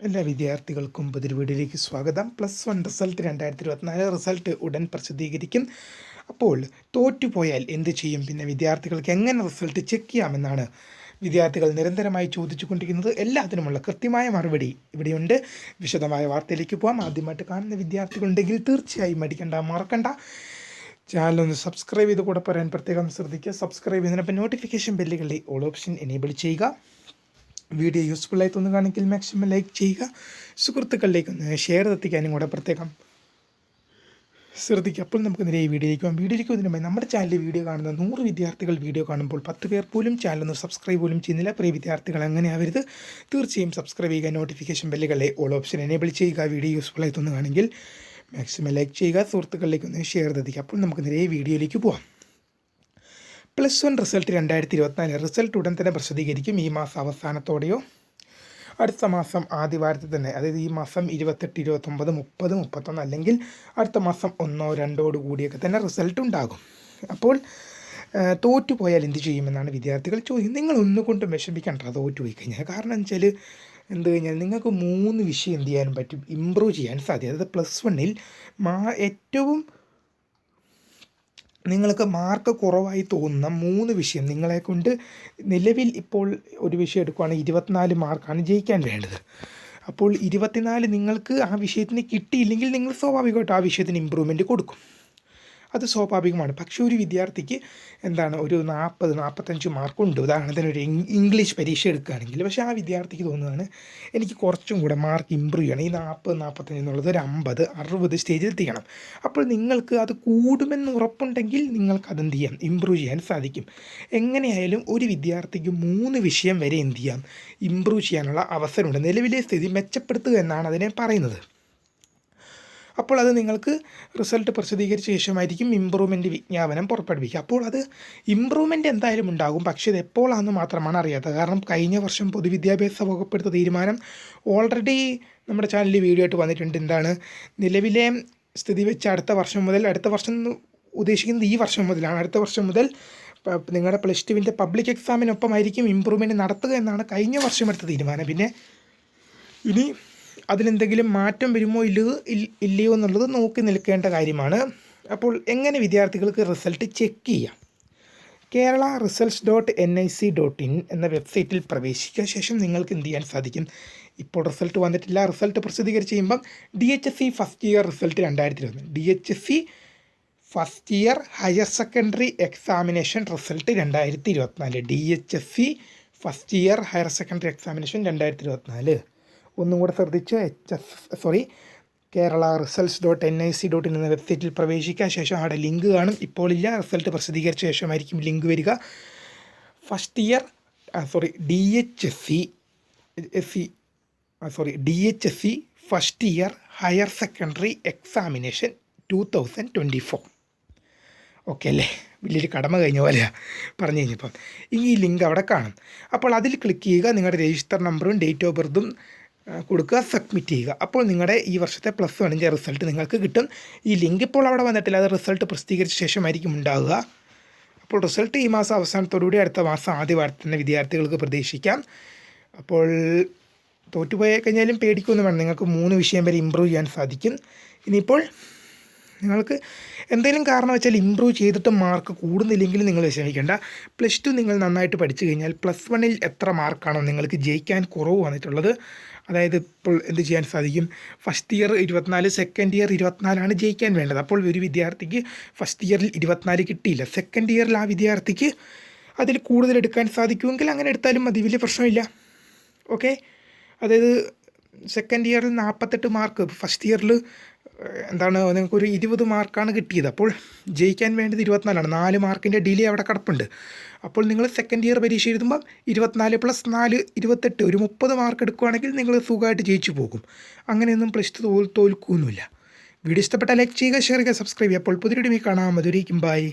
എല്ലാ വിദ്യാർത്ഥികൾക്കും പുതിയൊരു വീഡിയോയിലേക്ക് സ്വാഗതം. പ്ലസ് വൺ റിസൾട്ട് രണ്ടായിരത്തി ഇരുപത്തിനാല് റിസൾട്ട് ഉടൻ പ്രസിദ്ധീകരിക്കും. അപ്പോൾ തോറ്റുപോയാൽ എന്ത് ചെയ്യും? പിന്നെ വിദ്യാർത്ഥികൾക്ക് എങ്ങനെ റിസൾട്ട് ചെക്ക് ചെയ്യാമെന്നാണ് വിദ്യാർത്ഥികൾ നിരന്തരമായി ചോദിച്ചു കൊണ്ടിരിക്കുന്നത് എല്ലാത്തിനുമുള്ള കൃത്യമായ മറുപടി ഇവിടെയുണ്ട്. വിശദമായ വാർത്തയിലേക്ക് പോകാം ആദ്യമായിട്ട് കാണുന്ന വിദ്യാർത്ഥികളുണ്ടെങ്കിൽ തീർച്ചയായും മടിക്കണ്ട മറക്കണ്ട. ചാനൽ ഒന്ന് സബ്സ്ക്രൈബ് ചെയ്ത് കൂടെ പറയാൻ പ്രത്യേകം ശ്രദ്ധിക്കുക. സബ്സ്ക്രൈബ് ചെയ്യുന്നതിനൊപ്പം നോട്ടിഫിക്കേഷൻ ബെല്ലുകളിൽ ഓൾ ഓപ്ഷൻ എനേബിൾ ചെയ്യുക. വീഡിയോ യൂസ്ഫുൾ ആയി തോന്നുകയാണെങ്കിൽ മാക്സിമം ലൈക്ക് ചെയ്യുക. സുഹൃത്തുക്കളിലേക്ക് ഒന്ന് ഷെയർ എത്തിക്കാനും കൂടെ പ്രത്യേകം ശ്രദ്ധിക്കുക. അപ്പോൾ നമുക്ക് നേരെ ഈ വീഡിയോയിലേക്ക് പോകാം? വീഡിയോയിലേക്ക് പോകുന്നതിന് നമ്മുടെ ചാനലിൽ വീഡിയോ കാണുന്ന നൂറ് വിദ്യാർത്ഥികൾ വീഡിയോ കാണുമ്പോൾ പത്ത് പേർ പോലും ചാനൽ ഒന്ന് സബ്സ്ക്രൈബ് പോലും ചെയ്യുന്നില്ല. പ്രിയ വിദ്യാർത്ഥികൾ അങ്ങനെ ആവരുത്. തീർച്ചയായും സബ്സ്ക്രൈബ് ചെയ്യുക നോട്ടിഫിക്കേഷൻ ബെല്ലുകളെ ഓൾ ഓപ്ഷൻ എനേബിൾ ചെയ്യുക. വീഡിയോ യൂസ്ഫുൾ ആയി തോന്നുകയാണെങ്കിൽ മാക്സിമം ലൈക്ക് ചെയ്യുക. സുഹൃത്തുക്കളിലേക്ക് ഒന്ന് ഷെയർ എത്തിക്കുക. അപ്പോൾ നമുക്ക് നേരെ വീഡിയോയിലേക്ക് പോകാം? പ്ലസ് വൺ റിസൾട്ട് രണ്ടായിരത്തി ഇരുപത്തിനാല് റിസൾട്ട് ഉടൻ തന്നെ പ്രസിദ്ധീകരിക്കും ഈ മാസം അവസാനത്തോടെയോ? അടുത്ത മാസം ആദ്യവാരത്തിൽ തന്നെ അതായത് ഈ മാസം ഇരുപത്തെട്ട് ഇരുപത്തൊമ്പത് മുപ്പത് മുപ്പത്തൊന്ന് അല്ലെങ്കിൽ അടുത്ത മാസം ഒന്നോ രണ്ടോട് കൂടിയൊക്കെ തന്നെ റിസൾട്ട് ഉണ്ടാകും. അപ്പോൾ തോറ്റുപോയാൽ എന്ത് ചെയ്യുമെന്നാണ് വിദ്യാർത്ഥികൾ ചോദിക്കുന്നത് നിങ്ങൾ ഒന്നുകൊണ്ടും വിഷമിക്കേണ്ട തോറ്റുപോയി കഴിഞ്ഞാൽ കാരണം വെച്ചാൽ എന്ത് കഴിഞ്ഞാൽ നിങ്ങൾക്ക് മൂന്ന് വിഷയം എന്ത് ചെയ്യാനും പറ്റും ഇമ്പ്രൂവ് ചെയ്യാൻ സാധ്യത. അതായത് പ്ലസ് വണ്ണിൽ മാ ഏറ്റവും നിങ്ങൾക്ക് മാർക്ക് കുറവായി തോന്നുന്ന മൂന്ന് വിഷയം നിങ്ങളെ കൊണ്ട് നിലവിൽ ഇപ്പോൾ ഒരു വിഷയം എടുക്കുകയാണെങ്കിൽ ഇരുപത്തിനാല് മാർക്കാണ് ജയിക്കാൻ വേണ്ടത്. അപ്പോൾ ഇരുപത്തിനാല് നിങ്ങൾക്ക് ആ വിഷയത്തിന് കിട്ടിയില്ലെങ്കിൽ നിങ്ങൾ സ്വാഭാവികമായിട്ട് ആ വിഷയത്തിന് ഇമ്പ്രൂവ്മെന്റ് കൊടുക്കും. അത് സ്വാഭാവികമാണ്. പക്ഷേ ഒരു വിദ്യാർത്ഥിക്ക് എന്താണ് ഒരു നാൽപ്പത് നാൽപ്പത്തഞ്ച് മാർക്കുണ്ട്. ഉദാഹരണത്തിന് ഒരു ഇംഗ്ലീഷ് പരീക്ഷ എടുക്കുകയാണെങ്കിൽ പക്ഷേ ആ വിദ്യാർത്ഥിക്ക് തോന്നുന്നതാണ് എനിക്ക് കുറച്ചും കൂടെ മാർക്ക് ഇമ്പ്രൂവ് ചെയ്യണം. ഈ നാൽപ്പത് നാൽപ്പത്തഞ്ച് എന്നുള്ളത് ഒരു അമ്പത് അറുപത് സ്റ്റേജിൽ എത്തിക്കണം. അപ്പോൾ നിങ്ങൾക്ക് അത് കൂടുമെന്ന് ഉറപ്പുണ്ടെങ്കിൽ നിങ്ങൾക്ക് അതെന്ത് ചെയ്യാം? ഇമ്പ്രൂവ് ചെയ്യാൻ സാധിക്കും. എങ്ങനെയായാലും ഒരു വിദ്യാർത്ഥിക്ക് മൂന്ന് വിഷയം വരെ എന്ത് ചെയ്യാം? ഇമ്പ്രൂവ് ചെയ്യാനുള്ള അവസരമുണ്ട്. നിലവിലെ സ്ഥിതി മെച്ചപ്പെടുത്തുക എന്നാണ് അതിനെ പറയുന്നത്. അപ്പോൾ അത് നിങ്ങൾക്ക് റിസൾട്ട് പ്രസിദ്ധീകരിച്ച ശേഷമായിരിക്കും ഇമ്പ്രൂവ്മെന്റ് വിജ്ഞാപനം പുറപ്പെടുവിക്കുക. അപ്പോൾ അത് ഇമ്പ്രൂവ്മെന്റ് എന്തായാലും ഉണ്ടാകും. പക്ഷേ ഇത് എപ്പോഴാണെന്ന് മാത്രമാണ് അറിയാത്തത്. കാരണം കഴിഞ്ഞ വർഷം പൊതുവിദ്യാഭ്യാസ വകുപ്പെടുത്ത തീരുമാനം ഓൾറെഡി നമ്മുടെ ചാനലിൽ വീഡിയോ ആയിട്ട് വന്നിട്ടുണ്ട്. എന്താണ്? നിലവിലെ സ്ഥിതി വെച്ച് അടുത്ത വർഷം മുതൽ അടുത്ത വർഷം ഉദ്ദേശിക്കുന്നത് ഈ വർഷം മുതലാണ്. അടുത്ത വർഷം മുതൽ നിങ്ങളുടെ പ്ലസ് ടുവിന്റെ പബ്ലിക് എക്സാമിനൊപ്പമായിരിക്കും ഇമ്പ്രൂവ്മെന്റ് നടത്തുക എന്നാണ് കഴിഞ്ഞ വർഷം എടുത്ത തീരുമാനം. പിന്നെ ഇനി അതിലെന്തെങ്കിലും മാറ്റം വരുമോ ഇല്ലയോ ഇല്ലയോ എന്നുള്ളത് നോക്കി നിൽക്കേണ്ട കാര്യമാണ്. അപ്പോൾ എങ്ങനെ വിദ്യാർത്ഥികൾക്ക് റിസൾട്ട് ചെക്ക് ചെയ്യാം? Kerala results dot N I C dot in എന്ന വെബ്സൈറ്റിൽ പ്രവേശിക്കുക ശേഷം നിങ്ങൾക്ക് എന്ത് ചെയ്യാൻ സാധിക്കും? ഇപ്പോൾ റിസൾട്ട് വന്നിട്ടില്ല. റിസൾട്ട് പ്രസിദ്ധീകരിച്ച് കഴിയുമ്പം D H S C first year result രണ്ടായിരത്തി ഇരുപത് D H S C first year higher secondary examination result രണ്ടായിരത്തി ഇരുപത്തിനാല് D H S C first year higher secondary examination രണ്ടായിരത്തി ഇരുപത്തിനാല് ഒന്നും കൂടെ ശ്രദ്ധിച്ച് H S sorry Kerala results dot N I C dot in എന്ന വെബ്സൈറ്റിൽ പ്രവേശിക്കുക ശേഷം അവിടെ ലിങ്ക് കാണും. ഇപ്പോഴില്ല റിസൾട്ട് പ്രസിദ്ധീകരിച്ച ശേഷമായിരിക്കും ലിങ്ക് വരിക. First year sorry D H S C S C sorry D H S C first year higher secondary examination two thousand twenty four okay അല്ലേ? വലിയൊരു കടമ കഴിഞ്ഞ പോലെയാണ് പറഞ്ഞു കഴിഞ്ഞപ്പം. ഈ ലിങ്ക് അവിടെ കാണും. അപ്പോൾ അതിൽ ക്ലിക്ക് ചെയ്യുക. നിങ്ങളുടെ രജിസ്റ്റർ നമ്പറും ഡേറ്റ് ഓഫ് ബർത്തും കൊടുക്കുക സബ്മിറ്റ് ചെയ്യുക. അപ്പോൾ നിങ്ങളുടെ ഈ വർഷത്തെ പ്ലസ് വണ്ണിന്റെ റിസൾട്ട് നിങ്ങൾക്ക് കിട്ടും. ഈ ലിങ്ക് ഇപ്പോൾ അവിടെ വന്നിട്ടില്ല. അത് റിസൾട്ട് പ്രസിദ്ധീകരിച്ച ശേഷമായിരിക്കും ഉണ്ടാവുക. അപ്പോൾ റിസൾട്ട് ഈ മാസം അവസാനത്തോടുകൂടി അടുത്ത മാസം ആദ്യ വാരത്തിൽ തന്നെ വിദ്യാർത്ഥികൾക്ക് പ്രതീക്ഷിക്കാം. അപ്പോൾ തോറ്റുപോയി കഴിഞ്ഞാലും പേടിക്കൊന്നും വേണം. നിങ്ങൾക്ക് മൂന്ന് വിഷയം വരെ ഇമ്പ്രൂവ് ചെയ്യാൻ സാധിക്കും. ഇനിയിപ്പോൾ നിങ്ങൾക്ക് എന്തെങ്കിലും കാരണം വെച്ചാൽ ഇമ്പ്രൂവ് ചെയ്തിട്ട് മാർക്ക് കൂടുന്നില്ലെങ്കിൽ നിങ്ങൾ വിഷമിക്കേണ്ട. പ്ലസ് ടു നിങ്ങൾ നന്നായിട്ട് പഠിച്ചു കഴിഞ്ഞാൽ പ്ലസ് വണ്ണിൽ എത്ര മാർക്കാണോ നിങ്ങൾക്ക് ജയിക്കാൻ കുറവ് വന്നിട്ടുള്ളത്. അതായത് ഇപ്പോൾ എന്ത് ചെയ്യാൻ സാധിക്കും? ഫസ്റ്റ് ഇയർ ഇരുപത്തിനാല് സെക്കൻഡ് ഇയർ ഇരുപത്തിനാലാണ് ജയിക്കാൻ വേണ്ടത്. അപ്പോൾ ഒരു വിദ്യാർത്ഥിക്ക് ഫസ്റ്റ് ഇയറിൽ ഇരുപത്തിനാല് കിട്ടിയില്ല. സെക്കൻഡ് ഇയറിൽ ആ വിദ്യാർത്ഥിക്ക് അതിൽ കൂടുതൽ എടുക്കാൻ സാധിക്കുമെങ്കിൽ അങ്ങനെ എടുത്താലും മതി. വലിയ പ്രശ്നമില്ല. ഓക്കെ അതായത് സെക്കൻഡ് ഇയറിൽ നാൽപ്പത്തെട്ട് മാർക്ക് ഫസ്റ്റ് ഇയറിൽ എന്താണ് നിങ്ങൾക്കൊരു ഇരുപത് മാർക്കാണ് കിട്ടിയത്. അപ്പോൾ ജയിക്കാൻ വേണ്ടത് ഇരുപത്തിനാലാണ്. നാല് മാർക്കിന്റെ ഡിലേ അവിടെ കിടപ്പുണ്ട്. അപ്പോൾ നിങ്ങൾ സെക്കൻഡ് ഇയർ പരീക്ഷ എഴുതുമ്പോൾ ഇരുപത്തിനാല് പ്ലസ് നാല് ഇരുപത്തെട്ട് ഒരു മുപ്പത് മാർക്ക് എടുക്കുകയാണെങ്കിൽ നിങ്ങൾ സുഖമായിട്ട് ജയിച്ചു പോകും. അങ്ങനെയൊന്നും പ്ലസ് ടു തോൽ തോൽക്കുകയൊന്നുമില്ല വീഡിയോ ഇഷ്ടപ്പെട്ടാൽ ലൈക്ക് ചെയ്യുക ഷെയർ ചെയ്യുക സബ്സ്ക്രൈബ് ചെയ്യുക. അപ്പോൾ പുതിയൊരു കാണാം. മധുരിക്കും ബൈ